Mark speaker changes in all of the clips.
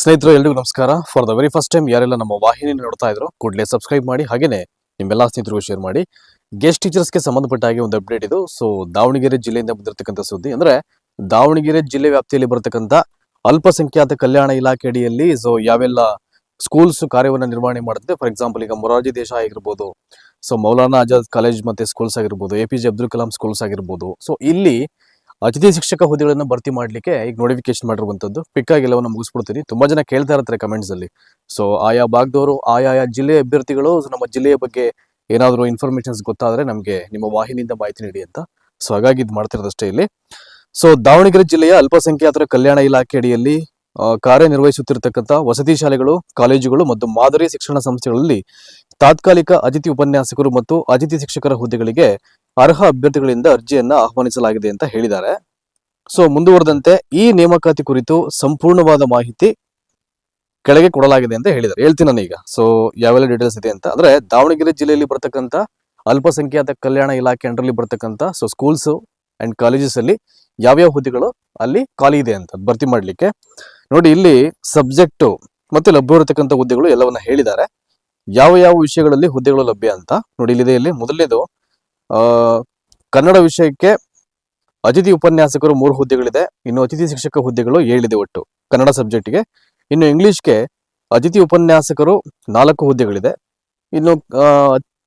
Speaker 1: ಸ್ನೇಹಿತರು, ಎಲ್ರಿಗೂ ನಮಸ್ಕಾರ. For the very first time ಯಾರೆಲ್ಲ ನಮ್ಮ ವಾಹಿನಿ ನೋಡ್ತಾ ಇದ್ರು, ಕೂಡಲೇ ಸಬ್ಸ್ಕ್ರೈಬ್ ಮಾಡಿ, ಹಾಗೇನೆ ನಿಮ್ಮೆಲ್ಲ ಸ್ನೇಹಿತರಿಗೂ ಶೇರ್ ಮಾಡಿ. ಗೆಸ್ಟ್ ಟೀಚರ್ಸ್ಗೆ ಸಂಬಂಧಪಟ್ಟ ಹಾಗೆ ಒಂದು ಅಪ್ಡೇಟ್ ಇದು. ಸೊ ದಾವಣಗೆರೆ ಜಿಲ್ಲೆಯಿಂದ ಬಂದಿರತಕ್ಕಂಥ ಸುದ್ದಿ ಅಂದ್ರೆ, ದಾವಣಗೆರೆ ಜಿಲ್ಲೆ ವ್ಯಾಪ್ತಿಯಲ್ಲಿ ಬರತಕ್ಕಂಥ ಅಲ್ಪಸಂಖ್ಯಾತ ಕಲ್ಯಾಣ ಇಲಾಖೆ ಅಡಿಯಲ್ಲಿ ಸೊ ಯಾವೆಲ್ಲ ಸ್ಕೂಲ್ಸ್ ಕಾರ್ಯವನ್ನು ನಿರ್ವಹಣೆ ಮಾಡುತ್ತೆ. ಫಾರ್ ಎಕ್ಸಾಂಪಲ್ ಈಗ ಮೊರಾರ್ಜಿ ದೇಶ ಆಗಿರ್ಬೋದು ಸೊ ಮೌಲಾನಾ ಆಜಾದ್ ಕಾಲೇಜ್ ಮತ್ತೆ ಸ್ಕೂಲ್ಸ್ ಆಗಿರ್ಬೋದು A P J Abdul Kalam schools ಆಗಿರ್ಬೋದು. ಸೊ ಇಲ್ಲಿ ಅತಿಥಿ ಶಿಕ್ಷಕ ಹುದ್ದೆಗಳನ್ನ ಭರ್ತಿ ಮಾಡ್ಲಿಕ್ಕೆ ಈಗ ನೋಟಿಫಿಕೇಶನ್ ಮಾಡಿರುವಂತದ್ದು. ಪಿಕ್ ಆಗಿ ಎಲ್ಲವನ್ನ ಮುಗಿಸ್ಬಿಡ್ತೀನಿ. ತುಂಬಾ ಜನ ಕೇಳ್ತಾ ಇರ್ತಾರೆ ಕಮೆಂಟ್ಸ್ ಅಲ್ಲಿ. ಸೊ ಆಯಾ ಭಾಗದವರು, ಆಯಾ ಜಿಲ್ಲೆಯ ಅಭ್ಯರ್ಥಿಗಳು ನಮ್ಮ ಜಿಲ್ಲೆಯ ಬಗ್ಗೆ ಏನಾದರೂ ಇನ್ಫಾರ್ಮೇಶನ್ಸ್ ಗೊತ್ತಾದ್ರೆ ನಮಗೆ ನಿಮ್ಮ ವಾಹಿನಿಯಿಂದ ಮಾಹಿತಿ ನೀಡಿ ಅಂತ. ಸೊ ಹಾಗಾಗಿ ಇದು ಮಾಡ್ತಿರೋದಷ್ಟೇ ಇಲ್ಲಿ. ಸೊ ದಾವಣಗೆರೆ ಜಿಲ್ಲೆಯ ಅಲ್ಪಸಂಖ್ಯಾತರ ಕಲ್ಯಾಣ ಇಲಾಖೆ ಅಡಿಯಲ್ಲಿ ಕಾರ್ಯನಿರ್ವಹಿಸುತ್ತಿರತಕ್ಕಂಥ ವಸತಿ ಶಾಲೆಗಳು, ಕಾಲೇಜುಗಳು ಮತ್ತು ಮಾದರಿ ಶಿಕ್ಷಣ ಸಂಸ್ಥೆಗಳಲ್ಲಿ ತಾತ್ಕಾಲಿಕ ಅತಿಥಿ ಉಪನ್ಯಾಸಕರು ಮತ್ತು ಅತಿಥಿ ಶಿಕ್ಷಕರ ಹುದ್ದೆಗಳಿಗೆ ಅರ್ಹ ಅಭ್ಯರ್ಥಿಗಳಿಂದ ಅರ್ಜಿಯನ್ನ ಆಹ್ವಾನಿಸಲಾಗಿದೆ ಅಂತ ಹೇಳಿದ್ದಾರೆ. ಸೊ ಮುಂದುವರೆದಂತೆ ಈ ನೇಮಕಾತಿ ಕುರಿತು ಸಂಪೂರ್ಣವಾದ ಮಾಹಿತಿ ಕೆಳಗೆ ಕೊಡಲಾಗಿದೆ ಅಂತ ಹೇಳಿದ್ದಾರೆ. ಹೇಳ್ತೀನಿ ನಾನು ಈಗ. ಸೊ ಯಾವೆಲ್ಲ ಡೀಟೇಲ್ಸ್ ಇದೆ ಅಂತ. ಅಂದ್ರೆ ದಾವಣಗೆರೆ ಜಿಲ್ಲೆಯಲ್ಲಿ ಬರ್ತಕ್ಕಂಥ ಅಲ್ಪಸಂಖ್ಯಾತ ಕಲ್ಯಾಣ ಇಲಾಖೆ ಅಂಡರ್ಲಿ ಬರ್ತಕ್ಕಂಥ ಸೊ ಸ್ಕೂಲ್ಸ್ ಅಂಡ್ ಕಾಲೇಜಸ್ ಅಲ್ಲಿ ಯಾವ್ಯಾವ ಹುದ್ದೆಗಳು ಅಲ್ಲಿ ಖಾಲಿ ಇದೆ ಅಂತ ಭರ್ತಿ ಮಾಡ್ಲಿಕ್ಕೆ. ನೋಡಿ, ಇಲ್ಲಿ ಸಬ್ಜೆಕ್ಟು ಮತ್ತೆ ಲಭ್ಯ ಇರತಕ್ಕಂಥ ಹುದ್ದೆಗಳು ಎಲ್ಲವನ್ನ ಹೇಳಿದ್ದಾರೆ. ಯಾವ ಯಾವ ವಿಷಯಗಳಲ್ಲಿ ಹುದ್ದೆಗಳು ಲಭ್ಯ ಅಂತ ನೋಡಿ, ಇಲ್ಲಿದೆ ಇಲ್ಲಿ. ಮೊದಲನೇದು ಕನ್ನಡ ವಿಷಯಕ್ಕೆ ಅತಿಥಿ ಉಪನ್ಯಾಸಕರು ಮೂರು ಹುದ್ದೆಗಳಿದೆ. ಇನ್ನು ಅತಿಥಿ ಶಿಕ್ಷಕ ಹುದ್ದೆಗಳು ಏಳಿದೆ ಒಟ್ಟು ಕನ್ನಡ ಸಬ್ಜೆಕ್ಟ್ಗೆ. ಇನ್ನು ಇಂಗ್ಲಿಷ್ಗೆ ಅತಿಥಿ ಉಪನ್ಯಾಸಕರು ನಾಲ್ಕು ಹುದ್ದೆಗಳಿದೆ. ಇನ್ನು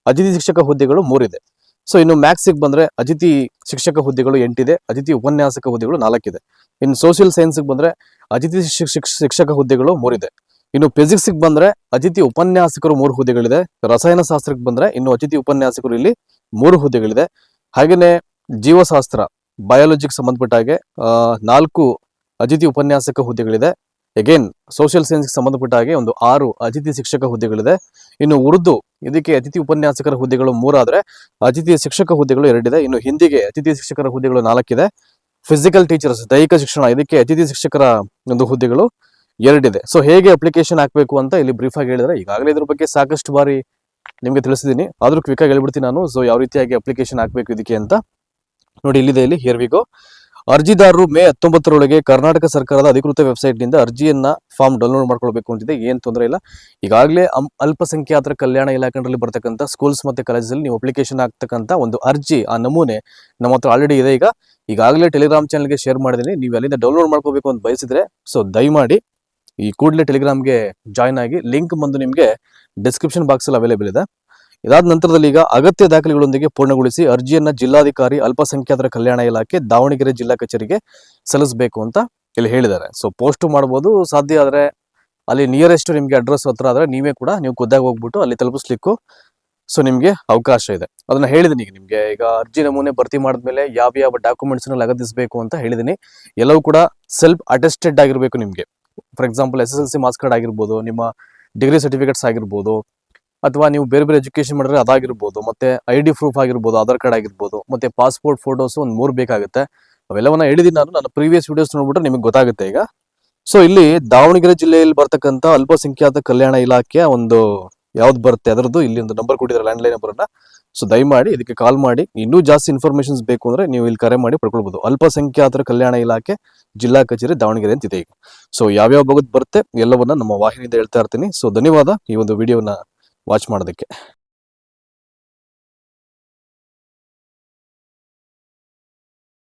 Speaker 1: ಅತಿಥಿ ಶಿಕ್ಷಕ ಹುದ್ದೆಗಳು ಮೂರಿದೆ. ಸೊ, ಇನ್ನು ಮ್ಯಾಥ್ಸಿಗೆ ಬಂದ್ರೆ ಅತಿಥಿ ಶಿಕ್ಷಕ ಹುದ್ದೆಗಳು ಎಂಟಿದೆ. ಅತಿಥಿ ಉಪನ್ಯಾಸಕ ಹುದ್ದೆಗಳು ನಾಲ್ಕಿದೆ. ಇನ್ನು ಸೋಷಿಯಲ್ ಸೈನ್ಸ್ಗೆ ಬಂದ್ರೆ ಅತಿಥಿ ಶಿಕ್ಷ- ಶಿಕ್ಷ- ಶಿಕ್ಷಕ ಹುದ್ದೆಗಳು ಮೂರಿದೆ. ಇನ್ನು ಫಿಸಿಕ್ಸ್ಗೆ ಬಂದ್ರೆ ಅತಿಥಿ ಉಪನ್ಯಾಸಕರು ಮೂರು ಹುದ್ದೆಗಳಿದೆ. ರಸಾಯನ ಶಾಸ್ತ್ರಕ್ಕೆ ಬಂದ್ರೆ ಇನ್ನು ಅತಿಥಿ ಉಪನ್ಯಾಸಕರು ಇಲ್ಲಿ ಮೂರು ಹುದ್ದೆಗಳಿದೆ. ಹಾಗೇನೆ ಜೀವಶಾಸ್ತ್ರ ಬಯಾಲಜಿಗೆ ಸಂಬಂಧಪಟ್ಟ ಹಾಗೆ ನಾಲ್ಕು ಅತಿಥಿ ಉಪನ್ಯಾಸಕ ಹುದ್ದೆಗಳಿದೆ. ಅಗೇನ್ ಸೋಷಿಯಲ್ ಸೈನ್ಸ್ಗೆ ಸಂಬಂಧಪಟ್ಟ ಹಾಗೆ ಒಂದು ಆರು ಅತಿಥಿ ಶಿಕ್ಷಕ ಹುದ್ದೆಗಳಿದೆ. ಇನ್ನು ಉರ್ದು, ಇದಕ್ಕೆ ಅತಿಥಿ ಉಪನ್ಯಾಸಕರ ಹುದ್ದೆಗಳು ಮೂರಾದ್ರೆ ಅತಿಥಿ ಶಿಕ್ಷಕ ಹುದ್ದೆಗಳು ಎರಡಿದೆ. ಇನ್ನು ಹಿಂದಿಗೆ ಅತಿಥಿ ಶಿಕ್ಷಕರ ಹುದ್ದೆಗಳು ನಾಲ್ಕಿದೆ. ಫಿಸಿಕಲ್ ಟೀಚರ್ಸ್ ದೈಹಿಕ ಶಿಕ್ಷಣ, ಇದಕ್ಕೆ ಅತಿಥಿ ಶಿಕ್ಷಕರ ಒಂದು ಹುದ್ದೆಗಳು ಎರಡಿದೆ. ಸೊ ಹೇಗೆ ಅಪ್ಲಿಕೇಶನ್ ಹಾಕಬೇಕು ಅಂತ ಇಲ್ಲಿ ಬ್ರೀಫ್ ಆಗಿ ಹೇಳಿದ್ರೆ, ಈಗಾಗಲೇ ಇದ್ರ ಬಗ್ಗೆ ಸಾಕಷ್ಟು ಬಾರಿ ನಿಮಗೆ ತಿಳಿಸಿದ್ದೀನಿ. ಆದ್ರೂ ಕ್ವಿಕ್ ಆಗಿ ಹೇಳ್ಬಿಡ್ತೀನಿ ನಾನು. ಸೊ ಯಾವ ರೀತಿಯಾಗಿ ಅಪ್ಲಿಕೇಶನ್ ಹಾಕಬೇಕು ಇದಕ್ಕೆ ಅಂತ. ನೋಡಿ, ಇಲ್ಲಿದೆ, ಇಲ್ಲಿ ಹಿಯರ್ವಿಗೋ ಅರ್ಜಿದಾರರು ಮೇ ಹತ್ತೊಂಬತ್ತರೊಳಗೆ ಕರ್ನಾಟಕ ಸರ್ಕಾರದ ಅಧಿಕೃತ ವೆಬ್ಸೈಟ್ನಿಂದ ಅರ್ಜಿಯನ್ನ ಫಾರ್ಮ್ ಡೌನ್ಲೋಡ್ ಮಾಡ್ಕೊಳ್ಬೇಕು ಅಂತಿದೆ. ಏನು ತೊಂದರೆ ಇಲ್ಲ. ಈಗಾಗಲೇ ಅಲ್ಪಸಂಖ್ಯಾತರ ಕಲ್ಯಾಣ ಇಲಾಖೆಯಲ್ಲಿ ಬರ್ತಕ್ಕಂಥ ಸ್ಕೂಲ್ಸ್ ಮತ್ತೆ ಕಾಲೇಜಲ್ಲಿ ನೀವು ಅಪ್ಲಿಕೇಶನ್ ಹಾಕ್ತಕ್ಕಂಥ ಒಂದು ಅರ್ಜಿ, ಆ ನಮೂನೆ ನಮ್ಮ ಹತ್ರ ಆಲ್ರೆಡಿ ಇದೆ. ಈಗ ಈಗಾಗಲೇ ಟೆಲಿಗ್ರಾಮ್ ಚಾನಲ್ಗೆ ಶೇರ್ ಮಾಡಿದ್ದೀನಿ. ನೀವು ಅಲ್ಲಿಂದ ಡೌನ್ಲೋಡ್ ಮಾಡ್ಕೋಬೇಕು ಅಂತ ಬಯಸಿದ್ರೆ ಸೊ ದಯಮಾಡಿ ಈ ಕೂಡಲೇ ಟೆಲಿಗ್ರಾಮ್ಗೆ ಜಾಯ್ನ್ ಆಗಿ ಲಿಂಕ್ ಬಂದು ನಿಮಗೆ ಡಿಸ್ಕ್ರಿಪ್ಷನ್ ಬಾಕ್ಸ್ ಅಲ್ಲಿ ಅವೈಲೇಬಲ್ ಇದೆ. ಇದಾದ ನಂತರದಲ್ಲಿ ಈಗ ಅಗತ್ಯ ದಾಖಲೆಗಳೊಂದಿಗೆ ಪೂರ್ಣಗೊಳಿಸಿ ಅರ್ಜಿಯನ್ನು ಜಿಲ್ಲಾಧಿಕಾರಿ ಅಲ್ಪಸಂಖ್ಯಾತರ ಕಲ್ಯಾಣ ಇಲಾಖೆ ದಾವಣಗೆರೆ ಜಿಲ್ಲಾ ಕಚೇರಿಗೆ ಸಲ್ಲಿಸಬೇಕು ಅಂತ ಇಲ್ಲಿ ಹೇಳಿದ್ದಾರೆ. ಸೊ ಪೋಸ್ಟ್ ಮಾಡ್ಬೋದು. ಸಾಧ್ಯ ಆದರೆ ಅಲ್ಲಿ ನಿಯರೆಸ್ಟ್ ನಿಮಗೆ ಅಡ್ರೆಸ್ ಹತ್ರ ಆದರೆ ನೀವೇ ಕೂಡ ನೀವು ಖುದ್ದಾಗಿ ಹೋಗ್ಬಿಟ್ಟು ಅಲ್ಲಿ ತಲುಪಿಸ್ಲಿಕ್ಕೂ ಸೊ ನಿಮ್ಗೆ ಅವಕಾಶ ಇದೆ. ಅದನ್ನ ಹೇಳಿದೀನಿ ಈಗ ನಿಮ್ಗೆ. ಈಗ ಅರ್ಜಿ ನಮೂನೆ ಭರ್ತಿ ಮಾಡಿದ್ಮೇಲೆ ಯಾವ ಯಾವ ಡಾಕ್ಯುಮೆಂಟ್ಸ್ ಲಗತ್ತಿಸಬೇಕು ಅಂತ ಹೇಳಿದೀನಿ. ಎಲ್ಲವೂ ಕೂಡ ಸೆಲ್ಫ್ ಅಟೆಸ್ಟೆಡ್ ಆಗಿರ್ಬೇಕು ನಿಮ್ಗೆ. For example S S L C marks card ಆಗಿರ್ಬೋದು, ನಿಮ್ಮ ಡಿಗ್ರಿ ಸರ್ಟಿಫಿಕೇಟ್ಸ್ ಆಗಿರ್ಬೋದು, ಅಥವಾ ನೀವು ಬೇರೆ ಬೇರೆ ಎಜುಕೇಶನ್ ಮಾಡಿದ್ರೆ ಅದಾಗಿರ್ಬೋದು, ಮತ್ತೆ ಐ ಡಿ ಪ್ರೂಫ್ ಆಗಿರ್ಬೋದು, ಆಧಾರ್ ಕಾರ್ಡ್ ಆಗಿರ್ಬೋದು, ಮತ್ತೆ ಪಾಸ್ಪೋರ್ಟ್ ಫೋಟೋಸ್ ಒಂದು ಮೂರು ಬೇಕಾಗುತ್ತೆ. ಅವೆಲ್ಲವನ್ನ ಹೇಳಿದೀನಿ ನಾನು. ನನ್ನ ಪ್ರೀವಿಯಸ್ ವಿಡಿಯೋಸ್ ನೋಡ್ಬಿಟ್ರೆ ನಿಮಗೆ ಗೊತ್ತಾಗುತ್ತೆ ಈಗ. ಸೊ ಇಲ್ಲಿ ದಾವಣಗೆರೆ ಜಿಲ್ಲೆಯಲ್ಲಿ ಬರ್ತಕ್ಕಂಥ ಅಲ್ಪಸಂಖ್ಯಾತ ಕಲ್ಯಾಣ ಇಲಾಖೆಯ ಒಂದು ಯಾವ್ದು ಬರುತ್ತೆ ಅದರದ್ದು ಇಲ್ಲಿ ಒಂದು ನಂಬರ್ ಕೊಟ್ಟಿದ್ದಾರೆ ಲ್ಯಾಂಡ್ಲೈನ್ ಅನ್ನ. ಸೊ ದಯಮಾಡಿ ಇದಕ್ಕೆ ಕಾಲ್ ಮಾಡಿ. ಇನ್ನೂ ಜಾಸ್ತಿ ಇನ್ಫಾರ್ಮೇಷನ್ಸ್ ಬೇಕು ಅಂದ್ರೆ ನೀವು ಇಲ್ಲಿ ಕರೆ ಮಾಡಿ ಪಡ್ಕೊಳ್ಬಹುದು ಅಲ್ಪಸಂಖ್ಯಾತರ ಕಲ್ಯಾಣ ಇಲಾಖೆ, ಜಿಲ್ಲಾ ಕಚೇರಿ ದಾವಣಗೆರೆ ಅಂತಿದೆ ಈಗ. ಸೊ ಯಾವ್ಯಾವ ಭಾಗದ ಬರುತ್ತೆ ಎಲ್ಲವನ್ನ ನಮ್ಮ ವಾಹಿನಿಯಿಂದ ಹೇಳ್ತಾ ಇರ್ತೀನಿ. ಸೊ ಧನ್ಯವಾದ ಈ ಒಂದು ವಿಡಿಯೋನ ವಾಚ್ ಮಾಡೋದಕ್ಕೆ.